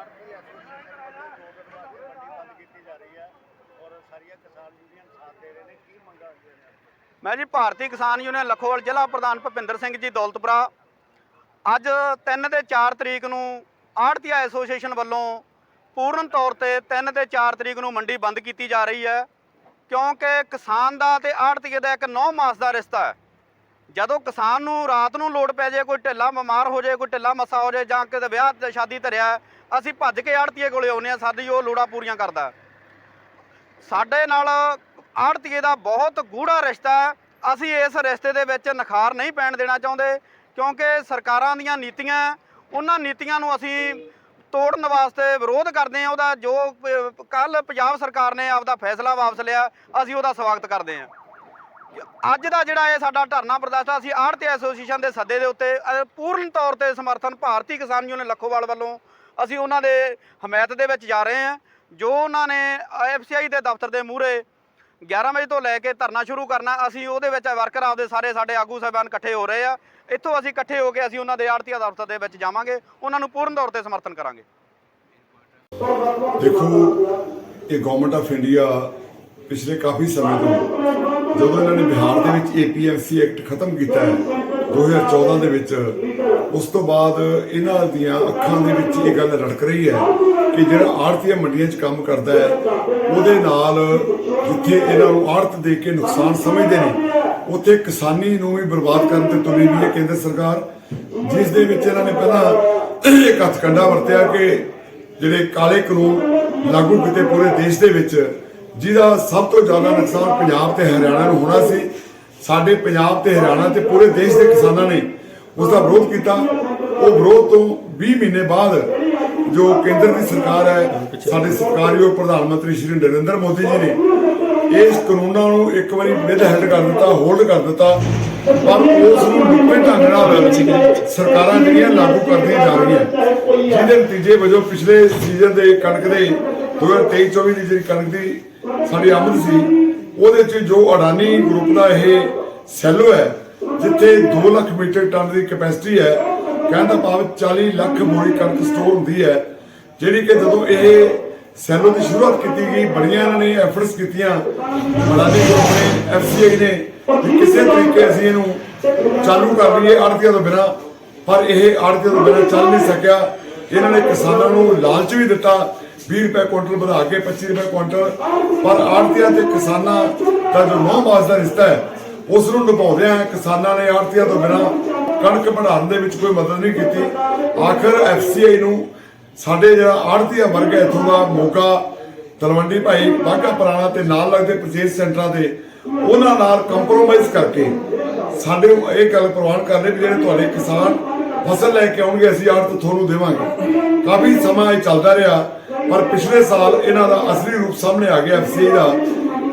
ਭਾਰਤੀ association ਵੱਲੋਂ ਦੋ ਦਿਨ ਵਾਸਤੇ ਮੰਡੀ ਬੰਦ ਕੀਤੀ ਜਾ ਰਹੀ ਹੈ ਔਰ ਸਾਰੀਆਂ ਕਿਸਾਨ ਯੂਨੀਅਨ ਸਾਥ ਦੇ ਰਹੇ ਨੇ ਕੀ ਮੰਗਾਂ ਹੁੰਦੀਆਂ ਨੇ ਮੈਂ ਜੀ ਭਾਰਤੀ ਕਿਸਾਨ ਯੂਨੀਅਨ ਲਖੋਵਾਲ ਜ਼ਿਲ੍ਹਾ ਪ੍ਰਧਾਨ ਭੁਪਿੰਦਰ ਸਿੰਘ ਜੀ ਦੌਲਤਪੁਰਾ। ਅੱਜ 3 ਤੇ 4 ਤਰੀਕ ਨੂੰ ਆੜਤੀਆ ਐਸੋਸੀਏਸ਼ਨ ਵੱਲੋਂ ਪੂਰਨ ਤੌਰ ਤੇ 3 ਤੇ 4 ਤਰੀਕ ਨੂੰ ਮੰਡੀ ਬੰਦ ਕੀਤੀ ਜਾ ਰਹੀ ਹੈ। ਕਿਉਂਕਿ ਕਿਸਾਨ ਦਾ ਤੇ ਆੜਤੀਏ ਦਾ ਇੱਕ 9 ਮਾਸ ਦਾ ਰਿਸ਼ਤਾ ਹੈ। ਜਦੋਂ ਕਿਸਾਨ ਨੂੰ ਰਾਤ ਨੂੰ ਲੋੜ ਪੈ ਜਾਏ ਕੋਈ ਢਿੱਲਾ ਬਿਮਾਰ ਹੋ ਜਾਏ ਕੋਈ ਢਿੱਲਾ ਮੱਸਾ ਹੋ ਜਾਏ ਜਾਂ ਕਿਤੇ ਵਿਆਹ ਤੇ ਸ਼ਾਦੀ ਧਰਿਆ, ਅਸੀਂ ਭੱਜ ਕੇ ਆੜਤੀਏ ਕੋਲੇ ਆਉਂਦੇ ਆ ਸਾਡੀ ਉਹ ਲੋੜਾਂ ਪੂਰੀਆਂ ਕਰਦਾ। ਸਾਡੇ ਨਾਲ ਆੜਤੀਏ ਦਾ ਬਹੁਤ ਗੂੜਾ ਰਿਸ਼ਤਾ ਹੈ। ਅਸੀਂ ਇਸ ਰਿਸ਼ਤੇ ਦੇ ਵਿੱਚ ਨਖਾਰ ਨਹੀਂ ਪੈਣ ਦੇਣਾ ਚਾਹੁੰਦੇ, ਕਿਉਂਕਿ ਸਰਕਾਰਾਂ ਦੀਆਂ ਨੀਤੀਆਂ, ਉਹਨਾਂ ਨੀਤੀਆਂ ਨੂੰ ਅਸੀਂ ਤੋੜਨ ਵਾਸਤੇ ਵਿਰੋਧ ਕਰਦੇ ਹਾਂ। ਉਹਦਾ ਜੋ ਕੱਲ ਪੰਜਾਬ ਸਰਕਾਰ ਨੇ ਆਪਦਾ ਫੈਸਲਾ ਵਾਪਸ ਲਿਆ, ਅਸੀਂ ਉਹਦਾ ਸਵਾਗਤ ਕਰਦੇ ਹਾਂ। ਅੱਜ ਦਾ ਜਿਹੜਾ ਇਹ ਸਾਡਾ ਧਰਨਾ ਪ੍ਰਦਰਸ਼ਨ ਅਸੀਂ ਆੜਤੀ ਐਸੋਸੀਏਸ਼ਨ ਦੇ ਸੱਦੇ ਦੇ ਉੱਤੇ ਅ, ਪੂਰਨ ਤੌਰ ਤੇ ਸਮਰਥਨ ਭਾਰਤੀ ਕਿਸਾਨ ਯੂਨੀਅਨ ਲੱਖੋਵਾਲ ਵੱਲੋਂ ਅਸੀਂ ਉਹਨਾਂ ਦੇ ਹਮਾਇਤ ਦੇ ਵਿੱਚ ਜਾ ਰਹੇ ਹਾਂ ਜੋ ਉਹਨਾਂ ਨੇ ਐਫਸੀਆਈ ਦੇ ਦਫ਼ਤਰ ਦੇ ਮੂਹਰੇ 11 ਵਜੇ ਤੋਂ ਲੈ ਕੇ ਧਰਨਾ ਸ਼ੁਰੂ ਕਰਨਾ ਅਸੀਂ ਉਹਦੇ ਵਿੱਚ ਵਰਕਰ ਆਪਦੇ ਸਾਰੇ ਸਾਡੇ ਆਗੂ ਸਾਹਿਬਾਨ ਇਕੱਠੇ ਹੋ ਰਹੇ ਆ ਇੱਥੋਂ ਅਸੀਂ ਇਕੱਠੇ ਹੋ ਕੇ ਅਸੀਂ ਉਹਨਾਂ ਦੇ ਆੜਤੀਆ ਦਫ਼ਤਰ ਦੇ ਵਿੱਚ ਜਾਵਾਂਗੇ ਉਹਨਾਂ ਨੂੰ ਪੂਰਨ ਤੌਰ ਤੇ ਸਮਰਥਨ ਕਰਾਂਗੇ। ਦੇਖੋ ਇਹ ਗਵਰਨਮੈਂਟ ਆਫ ਇੰਡੀਆ ਪਿਛਲੇ ਕਾਫੀ ਸਮੇਂ ਤੋਂ ਜਦੋਂ ਇਹਨਾਂ ਨੇ ਬਿਹਾਰ ਦੇ ਵਿੱਚ ਏਪੀਐਮਸੀ ਐਕਟ ਖਤਮ ਕੀਤਾ ਹੈ 2014 ਦੇ ਵਿੱਚ, ਉਸ ਤੋਂ ਬਾਅਦ ਇਹਨਾਂ ਦੀਆਂ ਅੱਖਾਂ ਦੇ ਵਿੱਚ ਇਹ ਗੱਲ ਰੜਕ ਰਹੀ ਹੈ ਕਿ ਜਿਹੜਾ ਆੜਤੀਆ ਮੰਡੀਆਂ 'ਚ ਕੰਮ ਕਰਦਾ ਹੈ, ਉਹਦੇ ਨਾਲ ਜਿੱਥੇ ਇਹਨਾਂ ਨੂੰ ਆੜਤ ਦੇ ਕੇ ਨੁਕਸਾਨ ਸਮਝਦੇ ਨੇ, ਉੱਥੇ ਕਿਸਾਨੀ ਨੂੰ ਵੀ ਬਰਬਾਦ ਕਰਨ ਤੇ ਤੁਲੀ ਵੀ ਹੈ ਕੇਂਦਰ ਸਰਕਾਰ, ਜਿਸ ਦੇ ਵਿੱਚ ਇਹਨਾਂ ਨੇ ਪਹਿਲਾਂ ਇੱਕ ਹੱਥਕੰਡਾ ਵਰਤਿਆ ਕਿ ਜਿਹੜੇ ਕਾਲੇ ਕਾਨੂੰਨ ਲਾਗੂ ਕੀਤੇ ਪੂਰੇ ਦੇਸ਼ ਦੇ ਵਿੱਚ ਜਿਹਦਾ ਸਭ ਤੋਂ ਜ਼ਿਆਦਾ ਨੁਕਸਾਨ ਪੰਜਾਬ ਤੇ ਹਰਿਆਣਾ ਨੂੰ ਹੋਣਾ ਸੀ। ਸਾਡੇ ਪੰਜਾਬ ਤੇ ਹਰਿਆਣਾ ਤੇ ਪੂਰੇ ਦੇਸ਼ ਦੇ ਕਿਸਾਨਾਂ ਨੇ ਉਸ ਦਾ ਵਿਰੋਧ ਕੀਤਾ। ਉਹ ਵਿਰੋਧ ਤੋਂ 20 ਮਹੀਨੇ ਬਾਅਦ ਜੋ ਕੇਂਦਰ ਦੀ ਸਰਕਾਰ ਹੈ, ਸਾਡੇ ਸਤਿਕਾਰਯੋਗ ਪ੍ਰਧਾਨ ਮੰਤਰੀ ਸ਼੍ਰੀ ਨਰਿੰਦਰ ਮੋਦੀ ਜੀ ਨੇ ਇਸ ਕਾਨੂੰਨਾਂ ਨੂੰ ਇੱਕ ਵਾਰੀ ਵਿਦ ਹੈਲਡ ਕਰ ਦਿੱਤਾ, ਹੋਲਡ ਕਰ ਦਿੱਤਾ। ਪਰ ਉਸ ਨੂੰ ਨਿਪੇ ਢੰਗ ਨਾਲ ਸਰਕਾਰਾਂ ਜਿਹੜੀਆਂ ਲਾਗੂ ਕਰਦੀਆਂ ਜਾ ਰਹੀਆਂ, ਜਿਹਦੇ ਨਤੀਜੇ ਵਜੋਂ ਪਿਛਲੇ ਸੀਜ਼ਨ ਦੇ ਕਣਕ ਦੇ 2023-24 ਦੀ ਜਿਹੜੀ ਕਣਕ ਦੀ ਸਾਡੀ ਆਮਦ ਸੀ, ਉਹਦੇ ਚ ਜੋ ਅਡਾਨੀ ਗਰੁੱਪ ਦਾ ਇਹ ਸੈਲੋ ਹੈ, ਜਿੱਥੇ 2 ਲੱਖ ਮੀਟਰ ਟਨ ਦੀ ਕੈਪੈਸਿਟੀ ਹੈ, ਕਹਿੰਦਾ ਭਾਵ 40 ਲੱਖ ਬੋਰੀ ਕਣਕ ਸਟੋਰ ਹੁੰਦੀ ਹੈ, ਜਿਹੜੀ ਕਿ ਜਦੋਂ ਇਹ ਸੈਲੋ ਦੀ ਸ਼ੁਰੂਆਤ ਕੀਤੀ ਗਈ, ਬੜੀਆਂ ਇਹਨਾਂ ਨੇ ਐਫਰਟਸ ਕੀਤੀਆਂ ਮਲਾਨੀ ਗਰੁੱਪ ਨੇ ਐਫਸੀਆਈ ਨੇ ਕਿਸੇ ਤਰੀਕੇ ਅਸੀਂ ਇਹਨੂੰ ਚਾਲੂ ਕਰ ਲਈਏ ਆੜਤੀਆਂ ਤੋਂ ਬਿਨਾ, ਪਰ ਇਹ ਆੜਤੀਆਂ ਤੋਂ ਬਿਨਾ ਚੱਲ ਨਹੀਂ ਸਕਿਆ। ਇਹਨਾਂ ਨੇ ਕਿਸਾਨਾਂ ਨੂੰ ਲਾਲਚ ਵੀ ਦਿੱਤਾ 20 ਰੁਪਏ ਕੁਇੰਟਲ ਵਧਾ ਕੇ 25 ਰੁਪਏ ਕੁਇੰਟਲ। ਪਰ ਆੜਤੀਆਂ ਤੇ ਕਿਸਾਨਾਂ ਦਾ ਜੋ ਨੌ ਮਾਸ ਦਾ ਰਿਸ਼ਤਾ ਹੈ, ਉਸ ਨੂੰ ਨਿਭਾਉਂਦਿਆਂ ਕਿਸਾਨਾਂ ਨੇ ਆੜਤੀਆਂ ਤੋਂ ਬਿਨਾਂ ਕਣਕ ਬਣਾਉਣ ਦੇ ਵਿੱਚ ਕੋਈ ਮਦਦ ਨਹੀਂ ਕੀਤੀ। ਆਖਰ ਐਫਸੀਆਈ ਨੂੰ ਸਾਡੇ ਜਿਹੜਾ ਆੜਤੀਆ ਵਰਗ ਹੈ ਇੱਥੋਂ ਦਾ ਮੋਗਾ, ਤਲਵੰਡੀ ਭਾਈ ਬਾਘਾ ਪੁਰਾਣਾ ਤੇ ਨਾਲ ਲੱਗਦੇ ਪਰਚੇਸ ਸੈਂਟਰਾਂ ਦੇ, ਉਹਨਾਂ ਨਾਲ ਕੰਪਰੋਮਾਈਜ਼ ਕਰਕੇ ਸਾਡੇ ਨੂੰ ਇਹ ਗੱਲ ਪ੍ਰਵਾਨ ਕਰ ਰਹੇ ਵੀ ਜਿਹੜੇ ਤੁਹਾਡੇ ਕਿਸਾਨ ਫਸਲ ਲੈ ਕੇ ਆਉਣਗੇ, ਅਸੀਂ ਆੜਤ ਤੁਹਾਨੂੰ ਦੇਵਾਂਗੇ। ਕਾਫੀ ਸਮਾਂ ਇਹ ਚੱਲਦਾ ਰਿਹਾ। ਪਰ ਪਿਛਲੇ ਸਾਲ ਇਹਨਾਂ ਦਾ ਅਸਲੀ ਰੂਪ ਸਾਹਮਣੇ ਆ ਗਿਆ ਐਫਸੀਆਈ ਦਾ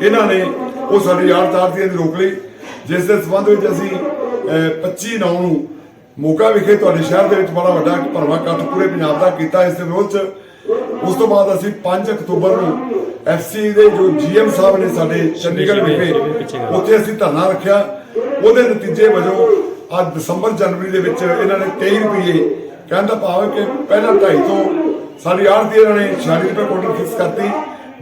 ਇਹਨਾਂ ਨੇ ਉਹ ਸਾਡੀ ਆੜਤੀਆਂ ਦੀ ਰੋਕ ਲਈ ਜਿਸ ਦੇ ਸਬੰਧ ਵਿੱਚ ਅਸੀਂ ਅਹ, 25 ਨੌ ਨੂੰ ਮੋਗਾ ਵਿਖੇ ਤੁਹਾਡੇ ਸ਼ਹਿਰ ਦੇ ਵਿੱਚ ਬੜਾ ਵੱਡਾ ਭਰਵਾਂ ਇਕੱਠ ਪੂਰੇ ਪੰਜਾਬ ਦਾ ਕੀਤਾ। ਇਸ ਦੇ ਵਿਰੋਧ ਚ ਉਸ ਤੋਂ ਬਾਅਦ ਅਸੀਂ 5 ਅਕਤੂਬਰ ਨੂੰ ਐਫਸੀ ਦੇ ਜੋ ਜੀਐਮ ਸਾਹਿਬ ਨੇ ਸਾਡੇ ਚੰਡੀਗੜ੍ਹ ਵਿਖੇ ਉੱਥੇ ਅਸੀਂ ਧਰਨਾ ਰੱਖਿਆ। ਉਹਦੇ ਨਤੀਜੇ ਵਜੋਂ ਅੱਜ ਦਸੰਬਰ ਜਨਵਰੀ ਦੇ ਵਿੱਚ ਇਹਨਾਂ ਨੇ 23 ਰੁਪਏ ਕਹਿੰਦਾ ਭਾਵ ਕਿ ਪਹਿਲਾਂ 2.5 ਤੋਂ ਸਾਡੀ ਆੜਤੀ ਇਹਨਾਂ ਨੇ 46 ਰੁਪਏ ਕੁਇੰਟਲ ਫਿਕਸ ਕਰਤੀ,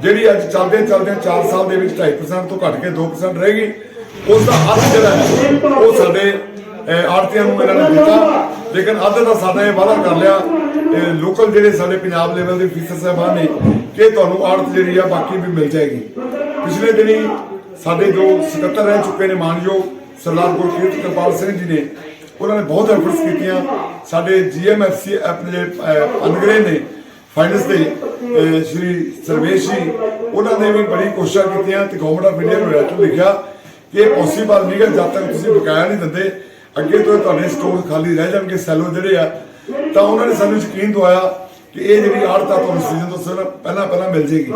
ਜਿਹੜੀ ਅੱਜ ਚੱਲਦੇ ਚੱਲਦੇ 4 ਸਾਲ ਦੇ ਵਿੱਚ 2.5% ਤੋਂ ਘਟ ਕੇ 2% ਰਹੇਗੀ ਉਸ ਦਾ ਅੱਧ ਜਿਹੜਾ ਹੈ, ਉਹ ਸਾਡੇ ਆੜਤੀਆਂ ਨੂੰ ਇਹਨਾਂ ਨੇ ਦਿੱਤਾ। ਲੇਕਿਨ ਅੱਧ ਦਾ ਸਾਡਾ ਇਹ ਵਾਅਦਾ ਕਰ ਲਿਆ ਲੋਕਲ ਜਿਹੜੇ ਸਾਡੇ ਪੰਜਾਬ ਲੈਵਲ ਦੇ ਅਫੀਸਰ ਸਾਹਿਬਾਨ ਨੇ, ਕਿ ਤੁਹਾਨੂੰ ਆੜਤ ਜਿਹੜੀ ਆ, ਬਾਕੀ ਵੀ ਮਿਲ ਜਾਏਗੀ। ਪਿਛਲੇ ਦਿਨੀ ਸਾਡੇ ਜੋ ਸਕੱਤਰ ਰਹਿ ਚੁੱਕੇ ਨੇ ਮਾਨਯੋਗ ਸਰਦਾਰ ਗੁਰਕੀਰਤ ਕਿਰਪਾਲ ਸਿੰਘ ਜੀ ਨੇ, ਉਹਨਾਂ ਨੇ ਬਹੁਤ ਐਫਰਟਸ ਕੀਤੀਆਂ। ਸਾਡੇ ਜੀਐਮਐਫਸੀ ਆਪਣੇ ਜਿਹੜੇ ਅਨਗਰੇ ਨੇ ਫਾਈਨੈਂਸ ਦੇ ਅਹ, ਸ਼੍ਰੀ ਸਰਵੇਸ਼ ਜੀ ਉਹਨਾਂ ਨੇ ਵੀ ਬੜੀ ਕੋਸ਼ਿਸ਼ਾਂ ਕੀਤੀਆਂ ਤੇ ਗਵਰਨਮੈਂਟ ਆਫ ਇੰਡੀਆ ਨੂੰ ਲੈਟਰ ਲਿਖਿਆ ਕਿ ਇਹ ਪੋਸੀਬਲ ਨਹੀਂ ਹੈ ਜਦ ਤੱਕ ਤੁਸੀਂ ਬਕਾਇਆ ਨਹੀਂ ਦਿੰਦੇ ਅੱਗੇ ਤੋਂ ਤੁਹਾਡੇ ਸਟੋਰ ਖਾਲੀ ਰਹਿ ਜਾਣਗੇ ਸੈਲੋ ਜਿਹੜੇ ਆ ਤਾਂ ਉਹਨਾਂ ਨੇ ਸਾਨੂੰ ਯਕੀਨ ਦਵਾਇਆ ਕਿ ਇਹ ਜਿਹੜੀ ਆੜਤਾ ਤੁਹਾਨੂੰ ਸੀਜ਼ਨ ਤੋਂ ਸਿਰ ਪਹਿਲਾਂ ਪਹਿਲਾਂ ਮਿਲ ਜੇਗੀ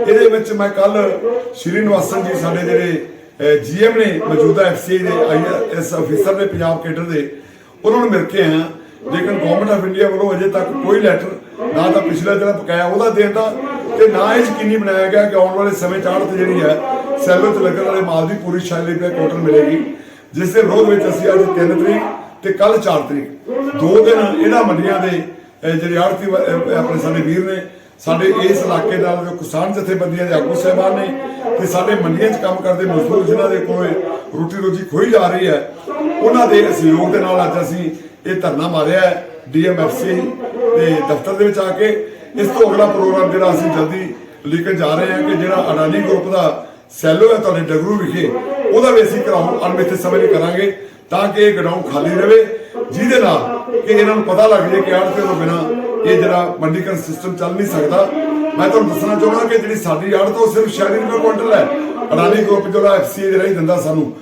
ਇਹਦੇ ਵਿੱਚ ਮੈਂ ਕੱਲ ਸ਼੍ਰੀ ਨਿਵਾਸਨ ਜੀ ਸਾਡੇ ਜਿਹੜੇ ਜੀਐਮ ਨੇ ਮੌਜੂਦਾ ਐਫਸੀਆਈ ਦੇ ਆਈਐਸ ਅਫੀਸਰ ਨੇ ਪੰਜਾਬ ਕੇਡਰ ਦੇ ਉਹਨਾਂ ਨੂੰ ਮਿਲ ਕੇ ਆਇਆ। ਲੇਕਿਨ ਗਵਰਨਮੈਂਟ ਆਫ ਇੰਡੀਆ ਵੱਲੋਂ ਅਜੇ ਤੱਕ ਕੋਈ ਲੈਟਰ ਨਾ ਤਾਂ ਪਿਛਲਾ ਜਿਹੜਾ ਬਕਾਇਆ ਉਹਦਾ ਦੇਣ ਦਾ ਤੇ ਨਾ ਇਹ ਯਕੀਨੀ ਬਣਾਇਆ ਗਿਆ ਕਿ ਆਉਣ ਵਾਲੇ ਸਮੇਂ 'ਚ ਆੜਤ ਜਿਹੜੀ ਹੈ ਸੈਲੋ ਤੇ ਲੱਗਣ ਵਾਲੇ ਮਾਲ ਦੀ ਪੂਰੀ 46 ਰੁਪਏ ਕੁਇੰਟਲ ਮਿਲੇਗੀ, ਜਿਸ ਦੇ ਵਿਰੋਧ ਵਿੱਚ ਅਸੀਂ ਅੱਜ 3 ਤਰੀਕ ਤੇ ਕੱਲ 4 ਤਰੀਕ, ਦੋ ਦਿਨ ਇਹਨਾਂ ਮੰਡੀਆਂ ਦੇ ਜਿਹੜੇ ਆੜਤੀ ਆਪਣੇ ਸਾਡੇ ਵੀਰ ਨੇ, ਸਾਡੇ ਇਸ ਇਲਾਕੇ ਨਾਲ ਜੋ ਕਿਸਾਨ ਜਥੇਬੰਦੀਆਂ ਦੇ ਆਗੂ ਸਾਹਿਬਾਨ ਨੇ ਤੇ ਸਾਡੇ ਮੰਡੀਆਂ 'ਚ ਕੰਮ ਕਰਦੇ ਮਜ਼ਦੂਰ ਜਿਨ੍ਹਾਂ ਦੇ ਕੋਲ ਰੋਟੀ ਰੋਜੀ ਖੋਈ ਜਾ ਰਹੀ ਹੈ, ਉਹਨਾਂ ਦੇ ਸਹਿਯੋਗ ਦੇ ਨਾਲ ਅੱਜ ਅਸੀਂ ਇਹ ਧਰਨਾ ਮਾਰਿਆ ਹੈ ਡੀਐਮਐਫਸੀ ਦੇ ਦਫ਼ਤਰ ਦੇ ਵਿੱਚ ਆ ਕੇ ਇਸ ਤੋਂ ਅਗਲਾ ਪ੍ਰੋਗਰਾਮ ਜਿਹੜਾ ਅਸੀਂ ਜਲਦੀ ਲੈ ਜਾ ਰਹੇ ਹਾਂ ਕਿ ਜਿਹੜਾ ਅਡਾਨੀ ਗਰੁੱਪ ਦਾ ਸੈਲੋ ਹੈ ਤੁਹਾਡੇ ਡਗਰੂ ਵਿਖੇ, ਉਹਦਾ ਵੀ ਅਸੀਂ ਘਰਾਓ ਅਣਮਿੱਥੇ ਸਮੇਂ ਲਈ ਕਰਾਂਗੇ ਤਾਂ ਕਿ ਇਹ ਗਡਾਊਨ ਖਾਲੀ ਰਵੇ ਜਿਹਦੇ ਨਾਲ ਕਿ ਇਹਨਾਂ ਨੂੰ ਪਤਾ ਲੱਗ ਜਾਏ ਕਿ ਆੜਤੇ ਤੋਂ ਬਿਨਾ ਇਹ ਜਿਹੜਾ ਮੰਡੀਕਰਨ ਸਿਸਟਮ ਚੱਲ ਨਹੀਂ ਸਕਦਾ। ਮੈਂ ਤੁਹਾਨੂੰ ਦੱਸਣਾ ਚਾਹੁੰਦਾ ਕਿ ਜਿਹੜੀ ਸਾਡੀ ਆੜਤ ਉਹ ਸਿਰਫ 46 ਰੁਪਏ ਕੁਇੰਟਲ ਹੈ। ਅਡਾਨੀ ਗਰੁੱਪ ਜਿਹੜਾ ਐਫਸੀਏ ਦੇ ਰਾਹੀਂ ਦਿੰਦਾ ਸਾਨੂੰ।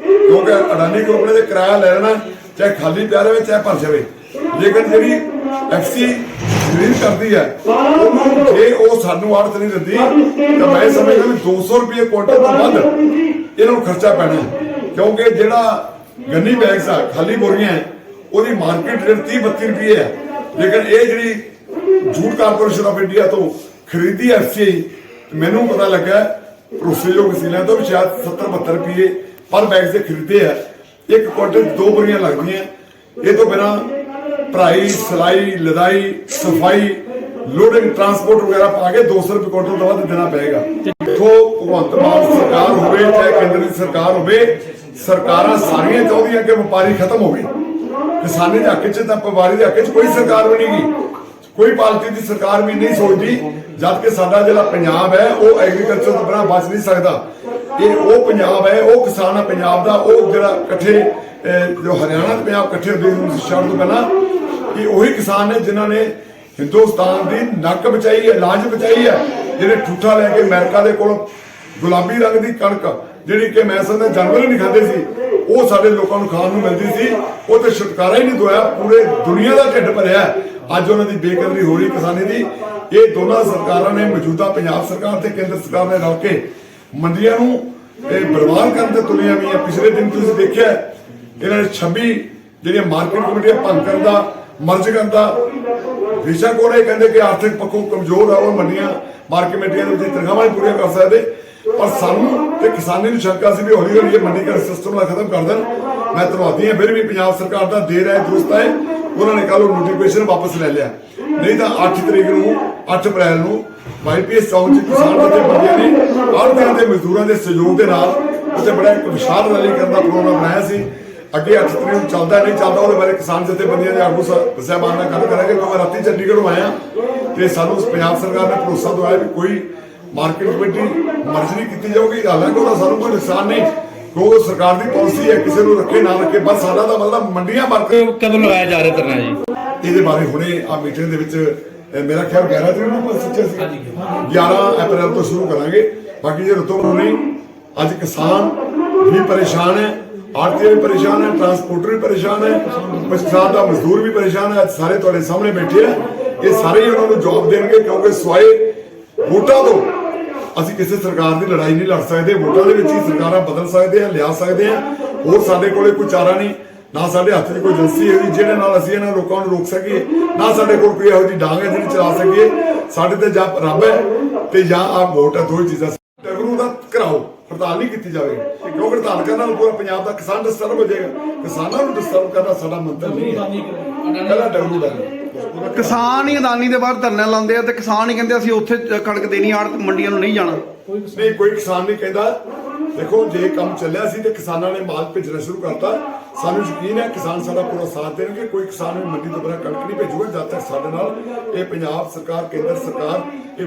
ਕਿਉਂਕਿ ਅਡਾਨੀ ਗਰੁੱਪ ਨੇ ਤੇ ਕਿਰਾਇਆ ਲੈ ਲੈਣਾ, ਚਾਹੇ ਖਾਲੀ ਪਿਆ ਰਹੇ, ਚਾਹੇ ਭਰ ਜਾਵੇ। ਲੇਕਿਨ ਜਿਹੜੀ ਐਫਸੀ ਜ਼ਮੀਨ ਕਰਦੀ ਹੈ ਉਹਨੂੰ ਜੇ ਉਹ ਸਾਨੂੰ ਆੜਤ ਨਹੀਂ ਦਿੰਦੀ, ਤਾਂ ਮੈਂ ਸਮਝਦਾ ਵੀ 200 ਰੁਪਏ ਕੁਇੰਟਲ ਤੋਂ ਵੱਧ ਇਹਨਾਂ ਨੂੰ ਖਰਚਾ ਪੈਣਾ ਕਿਉਂਕਿ ਜਿਹੜਾ ਗੰਨੀ ਬੈਗਸ ਆ, ਖਾਲੀ ਬੋਰੀਆਂ ਉਹਦੀ ਮਾਰਕੀਟ ਰੇਟ 30 32 ਰੁਪਏ ਹੈ। ਲੇਕਿਨ ਇਹ ਜਿਹੜੀ ਜੂਟ ਕਾਰਪੋਰੇਸ਼ਨ ਆਫ ਇੰਡੀਆ ਤੋਂ ਖਰੀਦੀ ਐਫਸੀ ਮੈਨੂੰ ਪਤਾ ਲੱਗਾ ਭਰੋਸੇਯੋਗ ਵਸੀਲਿਆਂ ਤੋਂ ਵੀ ਸ਼ਾਇਦ 70 72 ਰੁਪਏ ਪਰ ਬੈਗ ਦੇ ਖਰੀਦੇ ਆ। ਇੱਕ ਕੁਆਂਟਲ ਦੋ ਬੋਰੀਆਂ ਲੱਗਦੀਆਂ। ਇਹ ਤੋਂ ਬਿਨਾ ਭਰਾਈ, ਸਲਾਈ, ਲਦਾਈ, ਸਫ਼ਾਈ, ਲੋਡਿੰਗ, ਟਰਾਂਸਪੋਰਟ ਵਗੈਰਾ ਪਾ ਕੇ 200 ਰੁਪਏ ਕੁਆਂਟਲ ਤੋਂ ਵੱਧ ਦੇਣਾ ਪਏਗਾ। ਦੇਖੋ ਭਗਵੰਤ ਮਾਨ ਸਰਕਾਰ ਹੋਵੇ, ਚਾਹੇ ਕੇਂਦਰ ਦੀ ਸਰਕਾਰ ਹੋਵੇ, ਸਰਕਾਰਾਂ ਸਾਰੀਆਂ ਚਾਹੁੰਦੀਆਂ ਕਿ ਵਪਾਰੀ ਖਤਮ ਹੋਵੇ। ਕਿਸਾਨੀ ਦੇ ਹੱਕ 'ਚ ਤਾਂ ਵਪਾਰੀ ਦੇ ਹੱਕ 'ਚ ਕੋਈ ਸਰਕਾਰ ਵੀ ਨਹੀਂ ਕੋਈ ਪਾਰਟੀ ਦੀ ਸਰਕਾਰ ਵੀ ਨਹੀਂ ਸੋਚਦੀ, ਜਦ ਕਿ ਸਾਡਾ ਜਿਹੜਾ ਪੰਜਾਬ ਹੈ, ਉਹ ਐਗਰੀਕਲਚਰ ਤੋਂ ਬਿਨਾਂ ਬਚ ਨਹੀਂ ਸਕਦਾ। ਇਹ ਉਹ ਪੰਜਾਬ ਹੈ, ਉਹ ਕਿਸਾਨ ਹੈ ਪੰਜਾਬ ਦਾ, ਉਹ ਜਿਹੜਾ ਇਕੱਠੇ ਜੋ ਹਰਿਆਣਾ ਤੇ ਪੰਜਾਬ ਇਕੱਠੇ ਹੁੰਦੇ ਨੂੰ ਛੱਡ ਤੋਂ ਪਹਿਲਾਂ ਇਹ ਉਹੀ ਕਿਸਾਨ ਨੇ ਜਿਨ੍ਹਾਂ ਨੇ ਹਿੰਦੁਸਤਾਨ ਦੀ ਨੱਕ ਬਚਾਈ ਹੈ, ਲਾਜ ਬਚਾਈ ਹੈ ਜਿਹੜੇ ਠੂਠਾ ਲੈ ਕੇ ਅਮਰੀਕਾ ਦੇ ਕੋਲੋਂ ਗੁਲਾਬੀ ਰੰਗ ਦੀ ਕਣਕ ਜਿਹੜੀ ਕਿ ਮੈਂ ਸਮਝਦਾ ਜਾਨਵਰ ਨਹੀਂ ਖਾਂਦੇ ਸੀ, ਉਹ ਸਾਡੇ ਲੋਕਾਂ ਨੂੰ ਖਾਣ ਨੂੰ ਮਿਲਦੀ ਸੀ। ਉਹ ਤੇ ਛੁਟਕਾਰਾ ਹੀ ਨਹੀਂ ਦਵਾਇਆ, ਪੂਰੇ ਦੁਨੀਆ ਦਾ ਢਿੱਡ ਭਰਿਆ ਅੱਜ ਉਹਨਾਂ ਦੀ ਬੇਕਦਰੀ ਹੋ ਰਹੀ ਕਿਸਾਨੀ ਦੀ। ਇਹ ਦੋਨਾਂ ਸਰਕਾਰਾਂ ਨੇ ਮੌਜੂਦਾ ਪੰਜਾਬ ਸਰਕਾਰ ਤੇ ਕੇਂਦਰ ਸਰਕਾਰ ਨੇ ਰਲ ਕੇ ਮੰਡੀਆਂ ਨੂੰ ਇਹ ਬਰਬਾਦ ਕਰਨ ਤੇ ਤੁਲੀਆਂ ਵੀ ਪਿਛਲੇ ਦਿਨ ਤੁਸੀਂ ਦੇਖਿਆ, ਇਹਨਾਂ ਨੇ 26 ਜਿਹੜੀਆਂ ਮਾਰਕੀਟ ਕਮੇਟੀਆਂ ਭੰਗ ਕਰਨ ਦਾ ਮਰਜ ਵਿਸ਼ਾ ਕੋਲ ਕਹਿੰਦੇ ਕਿ ਆਰਥਿਕ ਪੱਖੋਂ ਕਮਜ਼ੋਰ ਆ, ਉਹ ਮੰਡੀਆਂ ਮਾਰਕੀਟ ਕਮੇਟੀਆਂ ਦੇ ਵਿੱਚ ਤਨਖਾਹਾਂ ਨਹੀਂ ਪੂਰੀਆਂ ਕਰ ਸਕਦੇ। ਪਰ ਸਾਨੂੰ ਤੇ ਕਿਸਾਨੀ ਨੂੰ ਸ਼ੰਕਾ ਸੀ ਵੀ ਹੌਲੀ ਹੌਲੀ ਇਹ ਮੰਡੀਕਰਨ ਸਿਸਟਮ ਦਾ ਖਤਮ ਕਰ ਦੇਣ। ਮੈਂ ਧੰਨਵਾਦੀ ਹਾਂ, ਫਿਰ ਵੀ ਪੰਜਾਬ ਸਰਕਾਰ ਦਾ ਦੇਰ ਹੈ ਦੋਸਤ ਹੈ। ਉਹਨਾਂ ਨੇ ਕੱਲ ਉਹ ਨੋਟੀਫਿਕੇਸ਼ਨ ਵਾਪਸ ਲੈ ਲਿਆ। ਨਹੀਂ ਤਾਂ 8 ਤਰੀਕ ਨੂੰ 8 ਅਪ੍ਰੈਲ ਨੂੰ ਵਾਈਪੀਐਸ ਚੌਂਕ ਕਿਸਾਨ ਅਤੇ ਬੰਦਿਆਂ ਨੇ ਆੜ੍ਹਤੀਆਂ ਦੇ ਮਜ਼ਦੂਰਾਂ ਦੇ ਸਹਿਯੋਗ ਦੇ ਨਾਲ ਉੱਥੇ ਬੜਾ ਇੱਕ ਵਿਸ਼ਾਲ ਰੈਲੀ ਕਰਨ ਦਾ ਪ੍ਰੋਗਰਾਮ ਬਣਾਇਆ ਸੀ। ਅੱਗੇ 8 ਤਰੀਕ ਨੂੰ ਚੱਲਦਾ ਨਹੀਂ ਚੱਲਦਾ ਉਹਦੇ ਬਾਰੇ ਕਿਸਾਨ ਜਥੇਬੰਦੀਆਂ ਦੇ ਆਗੂ ਸਾਹਿਬ ਸਾਹਿਬਾਨ ਨਾਲ ਗੱਲ ਕਰਾਂਗੇ ਕਿਉਂਕਿ ਰਾਤੀ ਚੰਡੀਗੜ੍ਹੋਂ ਆਇਆ ਤੇ ਸਾਨੂੰ ਪੰਜਾਬ ਸਰਕਾਰ ਨੇ ਭਰੋਸਾ ਦਵਾਇਆ ਵੀ ਕੋਈ ਮਾਰਕੀਟ ਕਮੇਟੀ ਮਰਜ਼ ਨਹੀਂ ਕੀਤੀ ਜਾਊਗੀ। ਹਾਲਾਂਕਿ ਉਹਦਾ ਸਾਨੂੰ ਕੋਈ ਨੁਕਸਾਨ ਨਹੀਂ ਉਹ ਸਰਕਾਰ ਦੀ ਪਾਲਿਸੀ ਹੈ ਕਿਸੇ ਨੂੰ ਰੱਖੇ ਨਾ ਰੱਖੇ ਬਸ ਸਾਡਾ ਤਾਂ ਮਤਲਬ ਮੰਡੀਆਂ ਮਾਰਕੀਟ ਕਦੋਂ ਲਗਾਇਆ ਜਾ ਰਿਹਾ ਧਰਨਾ ਜੀ? ਇਹਦੇ ਬਾਰੇ ਹੁਣੇ ਆ ਮੀਟਿੰਗ ਦੇ ਵਿੱਚ ਮੇਰਾ ਖਿਆਲ 11 ਤਰੀਕ ਨੂੰ ਸੱਚੇ ਸੀ 11 ਅਪ੍ਰੈਲ ਤੋਂ ਸ਼ੁਰੂ ਕਰਾਂਗੇ। ਬਾਕੀ ਜੇ ਰੁਤੋਂ ਨਹੀਂ ਅੱਜ ਕਿਸਾਨ ਵੀ ਪਰੇਸ਼ਾਨ ਹੈ ਆੜਤੀ ਵੀ ਪਰੇਸ਼ਾਨ ਹੈ ਟਰਾਂਸਪੋਰਟਰ ਵੀ ਪਰੇਸ਼ਾਨ ਹੈ ਕਿਸਾਨ ਦਾ ਮਜ਼ਦੂਰ ਵੀ ਪਰੇਸ਼ਾਨ ਹੈ ਸਾਰੇ ਤੁਹਾਡੇ ਸਾਹਮਣੇ ਬੈਠੇ ਆ। ਇਹ ਸਾਰੇ ਹੀ ਉਹਨਾਂ ਨੂੰ ਜਵਾਬ ਦੇਣਗੇ ਕਿਉਂਕਿ ਸਵਾਏ ਵੋਟਾਂ ਤੋਂ। ਅਸੀਂ ਕਿਸੇ ਸਰਕਾਰ ਦੀ ਲੜਾਈ ਨਹੀਂ ਲੜ ਸਕਦੇ, ਵੋਟਾਂ ਦੇ ਵਿੱਚ ਹੀ ਸਰਕਾਰਾਂ ਬਦਲ ਸਕਦੇ ਆ, ਲਿਆ ਸਕਦੇ ਆ। ਹੋਰ ਸਾਡੇ ਕੋਲੇ ਕੋਈ ਚਾਰਾ ਨਹੀਂ, ਨਾ ਸਾਡੇ ਹੱਥ 'ਚ ਕੋਈ ਏਜੰਸੀ ਹੈ ਜਿਹਦੇ ਨਾਲ ਅਸੀਂ ਇਹਨਾਂ ਲੋਕਾਂ ਨੂੰ ਰੋਕ ਸਕੀਏ, ਨਾ ਸਾਡੇ ਕੋਲ ਕੋਈ ਇਹੋ ਜਿਹੀ ਡਾਂਗ ਹੈ ਜਿਹੜੀ ਚਲਾ ਸਕੀਏ। ਸਾਡੇ ਤੇ ਜਾਂ ਰੱਬ ਹੈ ਤੇ ਜਾਂ ਆ ਵੋਟ ਹੈ, ਦੋ ਹੀ ਚੀਜ਼ਾਂ ਹੜਤਾਲ ਨਹੀਂ ਕੀਤੀ ਜਾਵੇ। ਕਿਉਂਕਿ ਹੜਤਾਲ ਕਰਨ? ਨਾਲ ਪੂਰਾ ਪੰਜਾਬ ਦਾ ਕਿਸਾਨ ਡਿਸਟਰਬ ਹੋ ਜਾਏਗਾ। ਕਿਸਾਨਾਂ ਨੂੰ ਡਿਸਟਰਬ ਕਰਨਾ ਸਾਡਾ ਮੰਤਵ ਨਹੀਂ ਹੈ। ਪਹਿਲਾਂ ਟਗਰੂ ਦਾ ਕਿਸਾਨ ਹੀ ਅਦਾਨੀ ਦੇ ਬਾਹਰ ਧਰਨੇ ਲਾਉਂਦੇ ਆ ਤੇ ਕਿਸਾਨ ਹੀ ਕਹਿੰਦੇ ਅਸੀਂ ਉੱਥੇ ਕਣਕ ਦੇਣੀ ਆੜ ਮੰਡੀਆਂ ਨੂੰ ਨਹੀਂ ਜਾਣਾ। ਨਹੀਂ ਕੋਈ ਕਿਸਾਨ ਨਹੀਂ ਕਹਿੰਦਾ। ਦੇਖੋ ਜੇ ਕੰਮ ਚੱਲਿਆ ਸੀ ਤੇ ਕਿਸਾਨਾਂ ਨੇ ਮਾਲ ਭੇਜਣਾ ਸ਼ੁਰੂ ਕਰਤਾ। ਸਾਨੂੰ ਯਕੀਨ ਹੈ ਕਿਸਾਨ ਸਾਡਾ ਪੂਰਾ ਸਾਥ ਦੇਣਗੇ। ਕੋਈ ਕਿਸਾਨ ਵੀ ਮੰਡੀ ਤੋਂ ਬਿਨਾਂ ਕਣਕ ਨਹੀਂ ਭੇਜੂਗਾ ਜਦ ਤੱਕ ਸਾਡੇ ਨਾਲ ਇਹ ਪੰਜਾਬ ਸਰਕਾਰ ਕੇਂਦਰ ਸਰਕਾਰ ਇਹ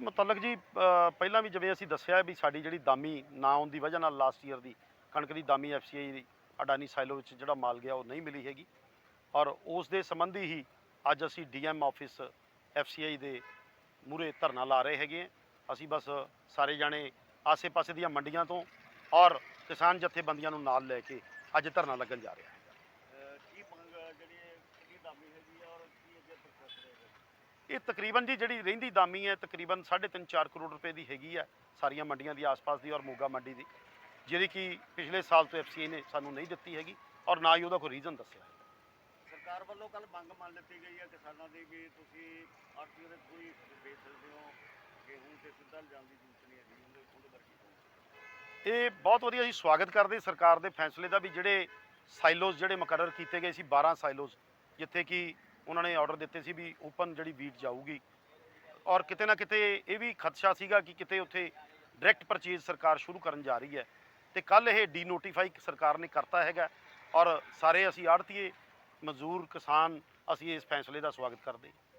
ਮੁਤਲਕ ਜੀ ਅ, ਪਹਿਲਾਂ ਵੀ ਜਿਵੇਂ ਅਸੀਂ ਦੱਸਿਆ ਵੀ ਸਾਡੀ ਜਿਹੜੀ ਦਾਮੀ ਨਾ ਆਉਣ ਦੀ ਵਜ੍ਹਾ ਨਾਲ ਲਾਸਟ ਈਅਰ ਦੀ ਕਣਕ ਦੀ ਦਾਮੀ ਐਫਸੀਆਈ ਦੀ ਅਡਾਨੀ ਸਾਈਲੋ ਵਿੱਚ ਜਿਹੜਾ ਮਾਲ ਗਿਆ ਉਹ ਨਹੀਂ ਮਿਲੀ ਹੈਗੀ ਔਰ ਉਸ ਦੇ ਸੰਬੰਧੀ ਹੀ ਅੱਜ ਅਸੀਂ ਡੀਐਮ ਆਫਿਸ ਐਫਸੀਆਈ ਦੇ ਮੂਰੇ ਧਰਨਾ ਲਾ ਰਹੇ ਹੈਗੇ ਹਾਂ। ਅਸੀਂ ਬਸ ਸਾਰੇ ਜਾਣੇ ਆਸੇ-ਪਾਸੇ ਦੀਆਂ ਮੰਡੀਆਂ ਤੋਂ ਔਰ ਕਿਸਾਨ ਜਥੇਬੰਦੀਆਂ ਨੂੰ ਨਾਲ ਲੈ ਕੇ ਅੱਜ ਧਰਨਾ ਲੱਗਣ ਜਾ ਰਿਹਾ ਹੈ ਕੀ ਮੰਗ ਜਿਹੜੀ ਇਹ ਕਿੰਨੀ ਦਾਮੀ ਹੈਗੀ ਆ ਔਰ ਕੀ ਅੱਗੇ ਪ੍ਰੋਸੈਸ ਰਹੇਗਾ ਇਹ ਤਕਰੀਬਨ ਜੀ ਜਿਹੜੀ ਰਹਿੰਦੀ ਦਾਮੀ ਹੈ ਤਕਰੀਬਨ 3.5 4 ਕਰੋੜ ਰੁਪਏ ਦੀ ਹੈਗੀ ਹੈ ਸਾਰੀਆਂ ਮੰਡੀਆਂ ਦੀ ਆਸ-ਪਾਸ ਦੀ ਔਰ ਮੋਗਾ ਮੰਡੀ ਦੀ ਜਿਹੜੀ ਕਿ ਪਿਛਲੇ ਸਾਲ ਤੋਂ ਐਫਸੀਆਈ ਨੇ ਸਾਨੂੰ ਨਹੀਂ ਦਿੱਤੀ ਹੈਗੀ ਔਰ ਨਾ ਹੀ ਉਹਦਾ ਕੋਈ ਰੀਜ਼ਨ ਦੱਸਿਆ ਹੈ ਸਰਕਾਰ ਵੱਲੋਂ ਕੱਲ ਮੰਗ ਮੰਨ ਲਿੱਤੀ ਗਈ ਹੈ ਕਿਸਾਨਾਂ ਦੀ ਵੀ ਤੁਸੀਂ ਆਰਟੀਓ ਦੇ ਹੀ ਵੇਚ ਸਕਦੇ ਹੋ ਗੇਹੂੰ ਤੇ ਸਿੱਧਾ ਲਿਜਾਣ ਦੀ ਜ਼ਰੂਰਤ ਨਹੀਂ ਹੈਗੀ ਉਹਦੇ ਉਹਦੇ ਕੀ ਕਹੋਗੇ? ਇਹ ਬਹੁਤ ਵਧੀਆ ਜੀ ਸਵਾਗਤ ਕਰਦੇ ਸਰਕਾਰ ਦੇ ਫੈਸਲੇ ਦਾ ਵੀ ਜਿਹੜੇ ਸਾਈਲੋਜ਼ ਜਿਹੜੇ ਮੁਕਰਰ ਕੀਤੇ ਗਏ ਸੀ 12 ਸਾਈਲੋਜ਼ ਜਿੱਥੇ ਕਿ ਉਹਨਾਂ ਨੇ ਆਰਡਰ ਦਿੱਤੇ ਸੀ ਵੀ ਓਪਨ ਜਿਹੜੀ ਬੀਟ ਜਾਊਗੀ। ਔਰ ਕਿਤੇ ਨਾ ਕਿਤੇ ਇਹ ਵੀ ਖਦਸ਼ਾ ਸੀਗਾ ਕਿ ਕਿਤੇ ਉੱਥੇ ਡਾਇਰੈਕਟ ਪਰਚੇਜ਼ ਸਰਕਾਰ ਸ਼ੁਰੂ ਕਰਨ ਜਾ ਰਹੀ ਹੈ। ਤੇ ਕੱਲ ਇਹ ਡੀ ਨੋਟੀਫਾਈ ਸਰਕਾਰ ਨੇ ਕਰਤਾ ਹੈਗਾ। ਔਰ ਸਾਰੇ ਅਸੀਂ ਆੜਤੀਏ ਮਜ਼ਦੂਰ, ਕਿਸਾਨ, ਅਸੀਂ ਇਸ ਫੈਸਲੇ ਦਾ ਸਵਾਗਤ ਕਰਦੇ ਹਾਂ।